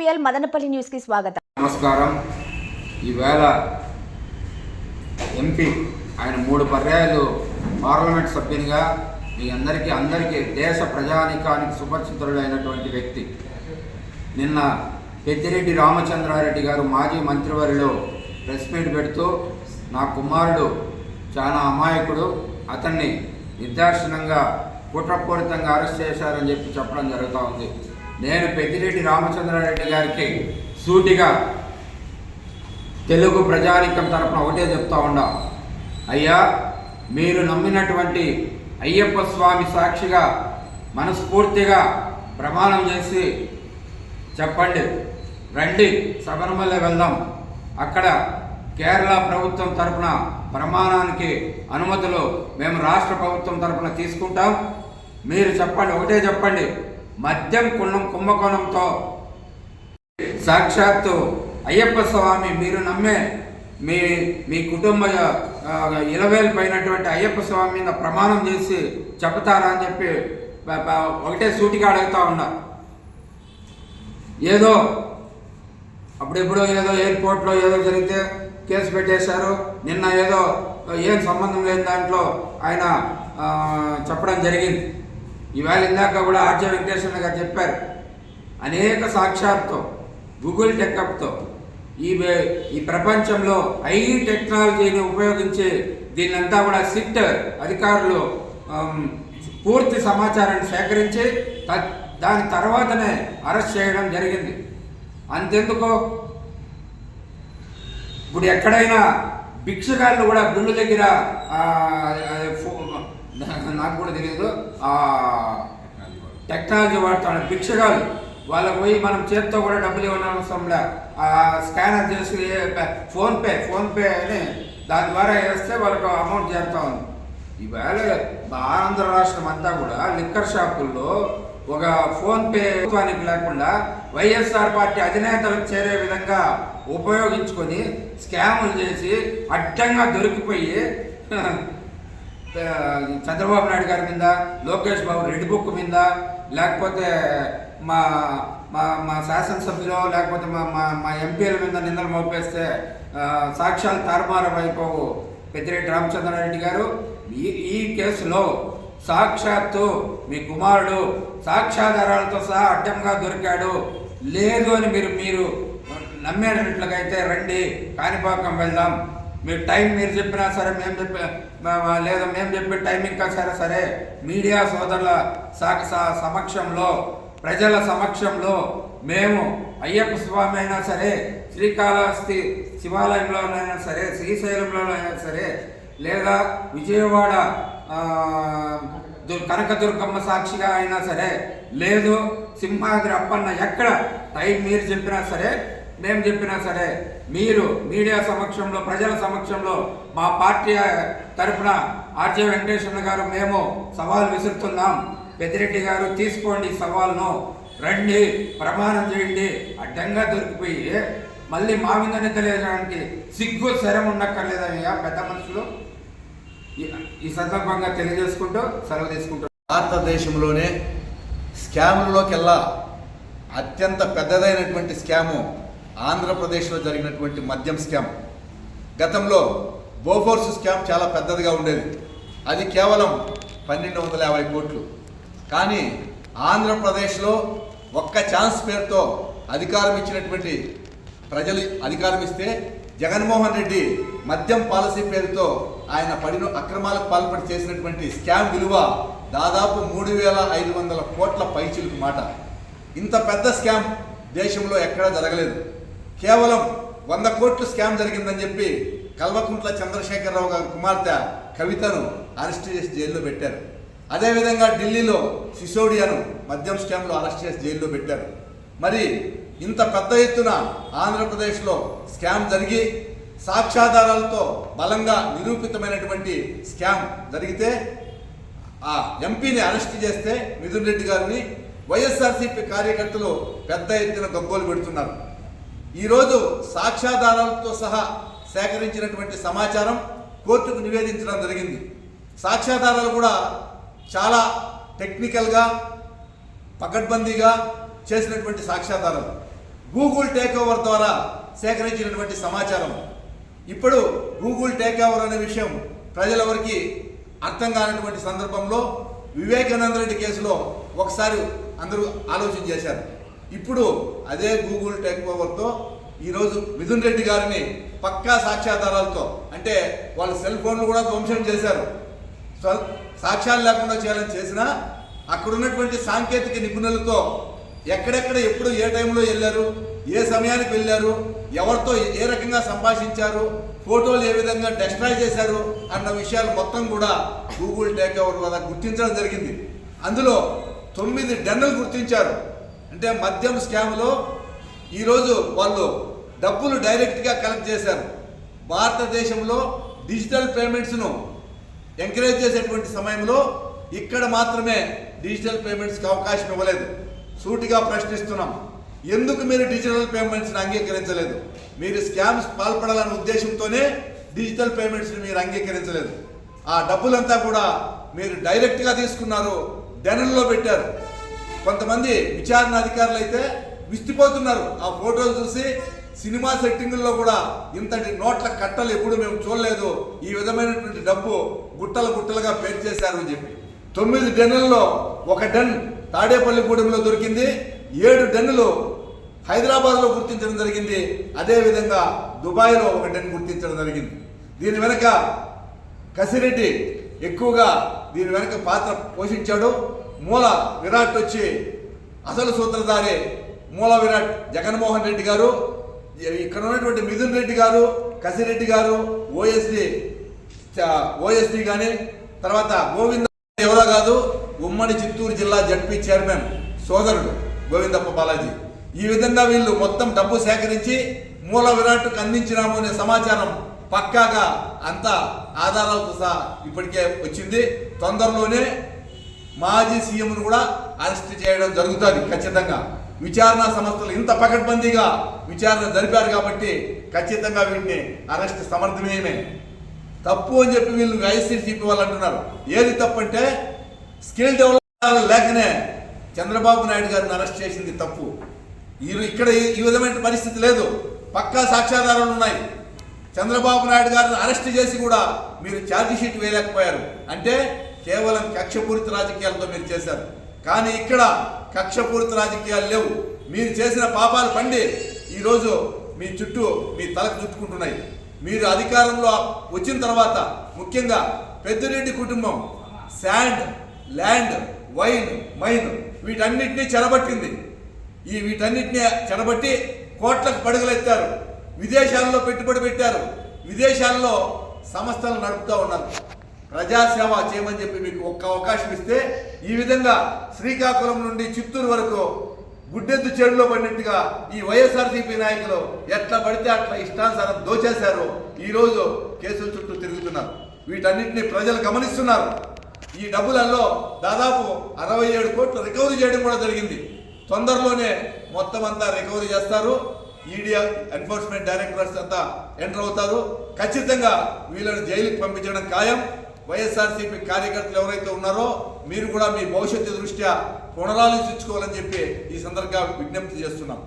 MPL Madanapalle న్యూస్కి స్వాగతం. నమస్కారం. ఈవేళ ఎంపీ ఆయన మూడు పర్యాయాలు పార్లమెంట్ సభ్యునిగా మీ అందరికీ అందరికీ దేశ ప్రజానికానికి సుపరిచితుడైనటువంటి వ్యక్తి. నిన్న పెద్దిరెడ్డి రామచంద్రారెడ్డి గారు మాజీ మంత్రివర్యులు ప్రెస్ మీట్ పెడుతూ నా కుమారుడు చాలా అమాయకుడు అతన్ని నిర్దాక్షిణంగా కుట్రపూరితంగా అరెస్ట్ చేశారని చెప్పి చెప్పడం జరుగుతూ ఉంది. నేను పెద్దిరెడ్డి రామచంద్రారెడ్డి గారికి సూటిగా తెలుగు ప్రజానికం తరపున ఒకటే చెప్తా ఉన్నా. అయ్యా మీరు నమ్మినటువంటి అయ్యప్ప స్వామి సాక్షిగా మనస్ఫూర్తిగా ప్రమాణం చేసి చెప్పండి. రండి శబరిమల వెళ్దాం. అక్కడ కేరళ ప్రభుత్వం తరపున ప్రమాణానికి అనుమతులు మేము రాష్ట్ర ప్రభుత్వం తరపున తీసుకుంటాం. మీరు చెప్పండి ఒకటే చెప్పండి. మద్యం కుండం కుంభకోణంతో. సాక్షాత్తు అయ్యప్ప స్వామి మీరు నమ్మే మీ మీ కుటుంబ ఇలవేలు పైనటువంటి అయ్యప్ప స్వామి మీద ప్రమాణం చేసి చెప్తారా అని చెప్పి ఒకటే సూటిగా అడుగుతా ఉన్నా. ఏదో అప్పుడెప్పుడో ఏదో ఎయిర్పోర్ట్లో ఏదో జరిగితే కేసు పెట్టేశారు. నిన్న ఏదో ఏం సంబంధం లేని దాంట్లో ఆయన చెప్పడం జరిగింది. ఈవేళ ఇందాక కూడా ఆర్జ వెంకటేశ్వర గారు చెప్పారు అనేక సాక్ష్యాలతో గూగుల్ టెక్అప్తో ఈ ఈ ప్రపంచంలో ఐ టెక్నాలజీని ఉపయోగించే దీన్నంతా కూడా సిట్ అధికారులు పూర్తి సమాచారాన్ని సేకరించి త- దాని తర్వాతనే అరెస్ట్ చేయడం జరిగింది. అంతెందుకు? ఇప్పుడు ఎక్కడైనా భిక్షగాళ్ళు కూడా గుళ్ళు దగ్గర నాకు కూడా తెలియదు టెక్నాలజీ వాడతాడు. భిక్షగాలు వాళ్ళకి పోయి మనం చేత్తో కూడా డబ్బులు ఇవ్వనవసరంలే ఆ స్కానర్ చేసి ఫోన్పే ఫోన్పే అని దాని ద్వారా వేస్తే వాళ్ళకు అమౌంట్ చేరుతా ఉంది. ఈవేళ ఆంధ్ర రాష్ట్రం అంతా కూడా లిక్కర్ షాపుల్లో ఒక ఫోన్పే ప్రభుత్వానికి లేకుండా వైఎస్ఆర్ పార్టీ అధినేతలకు చేరే విధంగా ఉపయోగించుకొని స్కాములు చేసి అడ్డంగా దొరికిపోయి చంద్రబాబు నాయుడు గారి మీద లోకేష్ బాబు రెడ్ బుక్ మీద లేకపోతే మా మా మా శాసనసభ్యులు లేకపోతే మా మా మా ఎంపీల మీద నిందలు మోపేస్తే సాక్ష్యాలు తారుమారం అయిపోవు పెద్దిరెడ్డి రామచంద్రారెడ్డి గారు ఈ ఈ కేసులో సాక్షాత్తు మీ కుమారుడు సాక్ష్యాధారాలతో సహా అడ్డంగా దొరికాడు. లేదు అని మీరు మీరు నమ్మేటట్లుగైతే రండి కాణిపాకం వెళ్దాం. మీరు టైం మీరు చెప్పినా సరే మేము చెప్పినా లేదా మేము చెప్పే టైమింగ్ సరే సరే. మీడియా సోదరుల సమక్షంలో ప్రజల సమక్షంలో మేము అయ్యప్ప స్వామి అయినా సరే శ్రీకాళహస్తి శివాలయంలోనైనా సరే శ్రీశైలంలోనైనా సరే లేదా విజయవాడ కనకదుర్గమ్మ సాక్షిగా అయినా సరే లేదు సింహాద్రి అప్పన్న ఎక్కడ? టైం మీరు చెప్పినా సరే మేము చెప్పినా సరే మీరు మీడియా సమక్షంలో ప్రజల సమక్షంలో మా పార్టీ తరఫున ఆర్జే వెంకటేశ్వర గారు మేము సవాల్ విసురుతున్నాం. పెద్దిరెడ్డి గారు తీసుకోండి సవాల్ను. రండి ప్రమాణం చేయండి. అడ్డంగా దొరికిపోయి మళ్ళీ మా మీద తెలియజేయడానికి సిగ్గు శరం ఉండక్కర్లేదయ్యా పెద్ద మనుషులు. ఈ- ఈ సందర్భంగా తెలియజేసుకుంటూ సెలవు తీసుకుంటూ భారతదేశంలోనే స్కాముల్లోకెల్లా అత్యంత పెద్దదైనటువంటి స్కాము ఆంధ్రప్రదేశ్లో జరిగినటువంటి మద్యం స్కామ్. గతంలో బోఫోర్స్ స్కామ్ చాలా పెద్దదిగా ఉండేది. అది కేవలం పన్నెండు వందల యాభై కోట్లు. కానీ ఆంధ్రప్రదేశ్లో ఒక్క ఛాన్స్ పేరుతో అధికారం ఇచ్చినటువంటి ప్రజలు అధికారం ఇస్తే జగన్మోహన్ రెడ్డి మద్యం పాలసీ పేరుతో ఆయన పడిన అక్రమాలకు పాల్పడి చేసినటువంటి స్కామ్ విలువ దాదాపు మూడు వేల ఐదు వందల కోట్ల పైచిలుకు మాట. ఇంత పెద్ద స్కామ్ దేశంలో ఎక్కడా జరగలేదు. కేవలం వంద కోట్లు స్కామ్ జరిగిందని చెప్పి కల్వకుంట్ల చంద్రశేఖరరావు గారి కుమార్తె కవితను అరెస్ట్ చేసి జైల్లో పెట్టారు. అదేవిధంగా ఢిల్లీలో సిసోడియాను మద్యం స్కామ్లో అరెస్ట్ చేసి జైల్లో పెట్టారు. మరి ఇంత పెద్ద ఎత్తున ఆంధ్రప్రదేశ్లో స్కామ్ జరిగి సాక్ష్యాధారాలతో బలంగా నిరూపితమైనటువంటి స్కామ్ జరిగితే ఆ ఎంపీని అరెస్ట్ చేస్తే మిథున్ రెడ్డి గారిని వైఎస్ఆర్సీపీ కార్యకర్తలు పెద్ద ఎత్తున గగ్గోలు పెడుతున్నారు. ఈరోజు సాక్ష్యాధారాలతో సహా సేకరించినటువంటి సమాచారం కోర్టుకు నివేదించడం జరిగింది. సాక్ష్యాధారాలు కూడా చాలా టెక్నికల్గా పకడ్బందీగా చేసినటువంటి సాక్ష్యాధారాలు. గూగుల్ టేక్ ఓవర్ ద్వారా సేకరించినటువంటి సమాచారం. ఇప్పుడు గూగుల్ టేక్ ఓవర్ అనే విషయం ప్రజలెవరికి అర్థం కానటువంటి సందర్భంలో వివేకానంద రెడ్డి కేసులో ఒకసారి అందరూ ఆలోచన చేశారు. ఇప్పుడు అదే గూగుల్ టేక్ ఓవర్తో ఈరోజు మిథున్ రెడ్డి గారిని పక్కా సాక్ష్యాధారాలతో అంటే వాళ్ళ సెల్ ఫోన్లు కూడా ధ్వంసం చేశారు. సాక్ష్యాలు లేకుండా చేయాలని చేసినా అక్కడ ఉన్నటువంటి సాంకేతిక నిపుణులతో ఎక్కడెక్కడ ఎప్పుడు ఏ టైంలో వెళ్ళారు ఏ సమయానికి వెళ్ళారు ఎవరితో ఏ రకంగా సంభాషించారు ఫోటోలు ఏ విధంగా డెస్ట్రాయ్ చేశారు అన్న విషయాలు మొత్తం కూడా గూగుల్ టేక్ ఓవర్ వల్ల గుర్తించడం జరిగింది. అందులో తొమ్మిది డన్నులు గుర్తించారు. అంటే మద్యం స్కామ్లో ఈరోజు వాళ్ళు డబ్బులు డైరెక్ట్గా కలెక్ట్ చేశారు. భారతదేశంలో డిజిటల్ పేమెంట్స్ను ఎంకరేజ్ చేసేటువంటి సమయంలో ఇక్కడ మాత్రమే డిజిటల్ పేమెంట్స్కి అవకాశం ఇవ్వలేదు. సూటిగా ప్రశ్నిస్తున్నాం. ఎందుకు మీరు డిజిటల్ పేమెంట్స్ని అంగీకరించలేదు? మీరు స్కామ్స్ పాల్పడాలనే ఉద్దేశంతోనే డిజిటల్ పేమెంట్స్ని మీరు అంగీకరించలేదు. ఆ డబ్బులంతా కూడా మీరు డైరెక్ట్గా తీసుకున్నారు డెనల్లో పెట్టారు. కొంతమంది విచారణ అధికారులు అయితే విస్తిపోతున్నారు. ఆ ఫోటోలు చూసి సినిమా సెట్టింగుల్లో కూడా ఇంతటి నోట్ల కట్టలు ఎప్పుడు మేము చూడలేదు. ఈ విధమైనటువంటి డబ్బు గుట్టలు గుట్టలుగా పేర్చేశారు అని చెప్పి. తొమ్మిది డెన్నుల్లో ఒక డెన్ తాడేపల్లిగూడెంలో దొరికింది. ఏడు డెన్నులు హైదరాబాద్లో గుర్తించడం జరిగింది. అదేవిధంగా దుబాయ్లో ఒక డెన్ గుర్తించడం జరిగింది. దీని వెనక కసిరెడ్డి ఎక్కువగా దీని వెనక పాత్ర పోషించాడు. మూల విరాట్ వచ్చి అసలు సూత్రధారి మూల విరాట్ జగన్మోహన్ రెడ్డి గారు ఇక్కడ ఉన్నటువంటి మిథున్ రెడ్డి గారు కసిరెడ్డి గారు ఓఎస్డి ఓఎస్డి కానీ తర్వాత గోవింద ఎవరో కాదు ఉమ్మడి చిత్తూరు జిల్లా జడ్పీ చైర్మన్ సోదరుడు గోవిందప్ప బాలాజీ. ఈ విధంగా వీళ్ళు మొత్తం డబ్బు సేకరించి మూల విరాట్కు అందించినాము అనే సమాచారం పక్కాగా అంత ఆధారాలతో సహా ఇప్పటికే వచ్చింది. తొందరలోనే మాజీ సీఎంను కూడా అరెస్ట్ చేయడం జరుగుతుంది ఖచ్చితంగా. విచారణ సంస్థలు ఇంత పకడ్బందీగా విచారణ జరిపారు కాబట్టి ఖచ్చితంగా వీటిని అరెస్ట్ సమర్థమేమే. తప్పు అని చెప్పి వీళ్ళు వైఎస్ఆర్సీపీ వాళ్ళు అంటున్నారు. ఏది తప్పు అంటే స్కిల్ డెవలప్ లేకనే చంద్రబాబు నాయుడు గారిని అరెస్ట్ చేసింది తప్పు. ఈ ఇక్కడ ఈ- ఈ విధమైన పరిస్థితి లేదు. పక్కా సాక్ష్యాధారాలు ఉన్నాయి. చంద్రబాబు నాయుడు గారిని అరెస్ట్ చేసి కూడా మీరు ఛార్జ్ షీట్ వేయలేకపోయారు. అంటే కేవలం కక్షపూరిత రాజకీయాలతో మీరు చేశారు. కానీ ఇక్కడ కక్షపూరిత రాజకీయాలు లేవు. మీరు చేసిన పాపాలు పండి. ఈరోజు మీ చుట్టూ మీ తలకు చుట్టుకుంటున్నాయి మీరు అధికారంలో వచ్చిన తర్వాత ముఖ్యంగా పెద్దిరెడ్డి కుటుంబం శాండ్ ల్యాండ్ వైన్ మైన్ వీటన్నిటినీ చెరబట్టింది. ఈ వీటన్నిటిని చెరబట్టి కోట్లకు పడుగలెత్తారు విదేశాల్లో పెట్టుబడి పెట్టారు. విదేశాల్లో సంస్థలు నడుపుతూ ఉన్నారు. ప్రజాసేవ చేయమని చెప్పి మీకు ఒక్క అవకాశం ఇస్తే ఈ విధంగా శ్రీకాకుళం నుండి చిత్తూరు వరకు గుడ్డెద్దు చెడులో పడినట్టుగా ఈ వైఎస్ఆర్సీపీ నాయకులు ఎట్లా పడితే అట్లా ఇష్టానుసారం దోచేశారు. ఈరోజు కేసుల చుట్టూ తిరుగుతున్నారు. వీటన్నిటిని ప్రజలు గమనిస్తున్నారు. ఈ డబ్బులలో దాదాపు అరవై ఏడు కోట్లు రికవరీ చేయడం కూడా జరిగింది. తొందరలోనే మొత్తం అంతా రికవరీ చేస్తారు. ఈడీ ఎన్ఫోర్స్మెంట్ డైరెక్టర్స్ అంతా ఎంటర్ అవుతారు. ఖచ్చితంగా వీళ్ళని జైలుకి పంపించడం ఖాయం. వైఎస్ఆర్సీపీ కార్యకర్తలు ఎవరైతే ఉన్నారో మీరు కూడా మీ భవిష్యత్తు దృష్ట్యా పునరాలోచించుకోవాలని చెప్పి ఈ సందర్భంగా విజ్ఞప్తి చేస్తున్నాం.